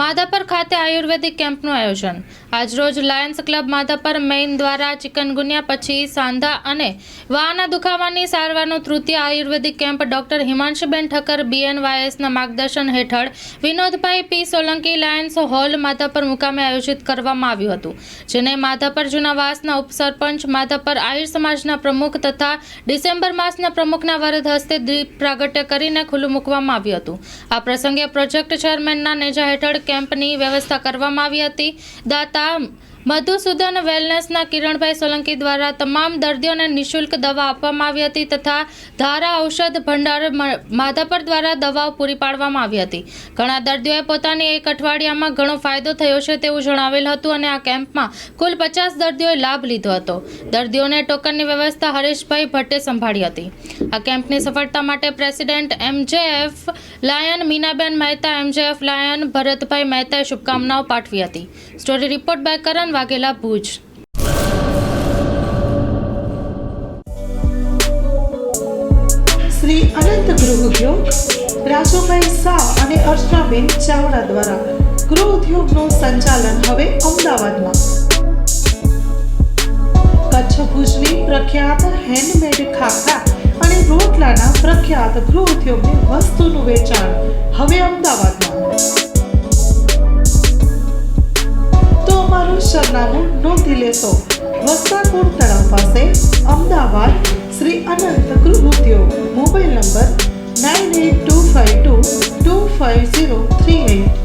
માધાપર ખાતે આયુર્વેદિક કેમ્પનું આયોજન. આજરોજ લાયન્સ ક્લબ માધાપર મેઇન દ્વારા ચિકનગુનિયા પછી સાંધા અને વાના દુખાવાની સારવારનો તૃતીય આયુર્વેદિક કેમ્પ ડોક્ટર હિમાંશુબેન ઠક્કર બીએનવાયએસના માર્ગદર્શન હેઠળ Vinodbhai P Solanki Lions hall Madhapar મુકામે આયોજિત કરવામાં આવ્યું હતું, જેને માધાપર જૂનાવાસના ઉપસરપંચ માધાપર આહિર સમાજના પ્રમુખ તથા ડિસેમ્બર માસના પ્રમુખના વરદ હસ્તે દીપ પ્રાગટ્ય કરીને ખુલ્લું મૂકવામાં આવ્યું હતું. આ પ્રસંગે પ્રોજેક્ટ ચેરમેનના નેજા હેઠળ કેમ્પની વ્યવસ્થા કરવામાં આવી હતી. દાતા મધુસૂદન વેલનેસના કિરણભાઈ સોલંકી દ્વારા તમામ દર્દીઓને નિઃશુલ્ક દવા આપવામાં આવી હતી તથા ધારા ઔષધ ભંડાર માધાપર દ્વારા દવાઓ પૂરી પાડવામાં આવી હતી. ઘણા દર્દીઓએ પોતાની એક અઠવાડિયામાં ઘણો ફાયદો થયો છે તેવું જણાવેલ હતું અને આ કેમ્પમાં કુલ પચાસ દર્દીઓએ લાભ લીધો હતો. દર્દીઓને ટોકનની વ્યવસ્થા હરેશભાઈ ભટ્ટે સંભાળી હતી. આ કેમ્પની સફળતા માટે president MJF Lion, Minaben Mehta, MJF Lion, Bharatbhai મહેતાએ શુભકામનાઓ પાઠવી હતી. Story report by Karan Vaghela Bhuj. Shri Anant Gruh Udyog, Rajubhai Shah અને અર્ચનાબેન ચાવડા દ્વારા ગૃહ ઉદ્યોગનું સંચાલન હવે અમદાવાદમાં. કચ્છ ભુજની પ્રખ્યાત હેન્ડમેડ ખાખરા અને રોટલાના પ્રખ્યાત ગૃહ ઉદ્યોગની વસ્તુનું વેચાણ હવે અમદાવાદમાં. લેશો. વસ્તારપુર તળાવ પાસે Ahmedabad Shri Anant Gruh mobile number nine eight two five two two five zero three eight